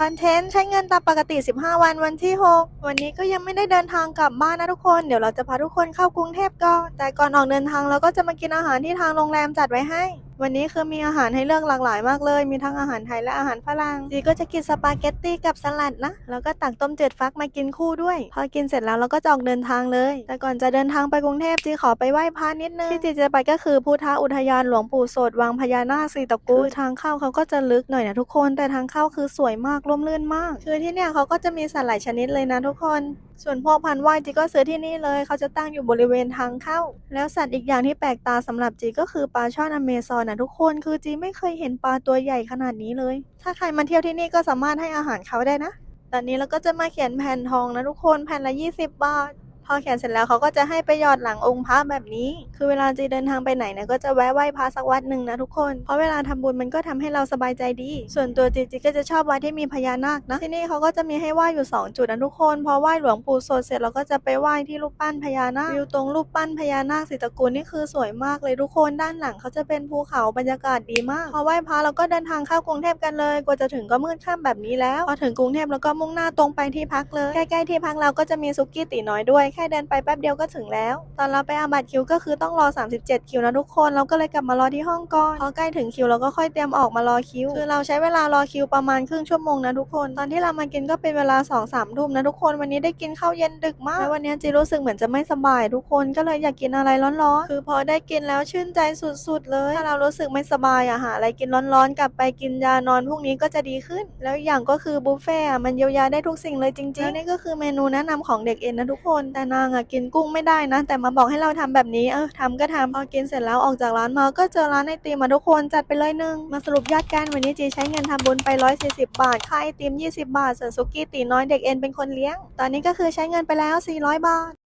คอนเทนต์ใช้เงินตามปกติ 15 วันวันที่ 6 วันนี้ก็ยังไม่ได้เดินทางกลับบ้านนะทุกคน เดี๋ยวเราจะพาทุกคนเข้ากรุงเทพก่อนแต่ก่อนออกเดินทางเราก็จะมากินอาหารที่ทางโรงแรมจัดไว้ให้ วันนี้คือมีอาหารให้เลือกหลากหลายมากเลย มีทั้งอาหารไทยและอาหารฝรั่งจีก็จะกินสปาเกตตี้กับสลัดนะ แล้วก็ตักต้มจืดฟักมากินคู่ด้วย พอกินเสร็จแล้วเราก็จะออกเดินทางเลย แต่ก่อนจะเดินทางไปกรุงเทพจีขอไปไหว้พระนิดนึง ที่จีจะไปก็คือพุทธอุทยานหลวงปู่โสดวังพญานาคสีตะกูทางเข้าเขาก็จะลึกหน่อยนะทุกคน แต่ทางเข้าคือสวยมากร่มรื่นมาก คือที่เนี่ยเขาก็จะมีสัตว์หลายชนิดเลยนะทุกคนส่วนพวกพันธุ์ว่ายจีก็ซื้อที่นี่เลยเขาจะตั้งอยู่บริเวณทางเข้า แล้วสัตว์อีกอย่างที่แปลกตาสำหรับจีก็คือปลาช่อนอเมซอนนะทุกคนคือจีไม่เคยเห็นปลาตัวใหญ่ขนาดนี้เลย ถ้าใครมาเที่ยวที่นี่ก็สามารถให้อาหารเขาได้นะตอนนี้เราก็จะมาเขียนแผ่นทองนะทุกคนแผ่นละ 20 บาท พอเขียนเสร็จแล้วเขาก็จะให้ไปหยอดหลังองค์พระแบบนี้ คือเวลาจีเดินทางไปไหนนี่ยก็จะแวะไหว้พระสักวัดหนึ่งนะทุกคน เพราะเวลาทำบุญมันก็ทำให้เราสบายใจดี ส่วนตัวจีจีก็จะชอบวัดที่มีพญานาคนะ ที่นี่เขาก็จะมีให้ไหว้อยู่ 2 จุดนะทุกคน พอไหว้หลวงปู่โสดเสร็จเราก็จะไปไหว้ที่รูปปั้นพญานาค วิวตรงรูปปั้นพญานาคสีตกูลนี่คือสวยมากเลยทุกคน ด้านหลังเขาจะเป็นภูเขาบรรยากาศดีมาก พอไหว้พระเราก็เดินทางเข้ากรุงเทพกันเลย กว่าจะถึงก็มืดค่ำแบบนี้แล้ว พอถึงกรุงเทพแล้วก็มุ่งหน้าตรงไปที่พักเลย ใกล้ๆที่พักเราก็จะมีซุกี้ตีน้อยด้วยแค่เดินไปแป๊บเดียวก็ถึงแล้ว ตอนเราไปอาบัตคิวก็คือต้องรอ 37 คิวนะทุกคน เราก็เลยกลับมารอที่ห้องก่อนพอใกล้ถึงคิวเราก็ค่อยเตรียมออกมารอคิว คือเราใช้เวลารอคิวประมาณครึ่งชั่วโมงนะทุกคน ตอนที่เรามากินก็เป็นเวลา2อสามทุ่มนะทุกคน วันนี้ได้กินข้าวเย็นดึกมาก แล้ววันนี้จีรู้สึกเหมือนจะไม่สบาย ทุกคน ก็เลยอยากกินอะไรร้อนๆ คือพอได้กินแล้วชื่นใจสุดๆ เลย ถ้าเรารู้สึกไม่สบายอะหาอะไรกินร้อนๆ กลับไปกินยานอนพรุ่งนี้ก็จะดีขึ้น แล้วอย่างก็คือบุฟเฟ่อะมันเยียวยาได้ทุกสิ่งเลยจริงๆนี่ก็คือเมนูแนะนำของเด็กเอ็นนะทุกคนแต่นางอะกินกุ้งไม่ได้นะ แต่มาบอกให้เราทำแบบนี้เออทำก็ทำพอกินเสร็จแล้วออกจากร้านมาก็เจอร้านไอติมมาทุกคนจัดไปเลยหนึ่งมาสรุปยอดกันวันนี้จีใช้เงินทำบุญไป 140 บาทค่าไอติม 20 บาทส่วนซุกี้ตีน้อยเด็กเอ็นเป็นคนเลี้ยง ตอนนี้ก็คือใช้เงินไปแล้ว 400 บาท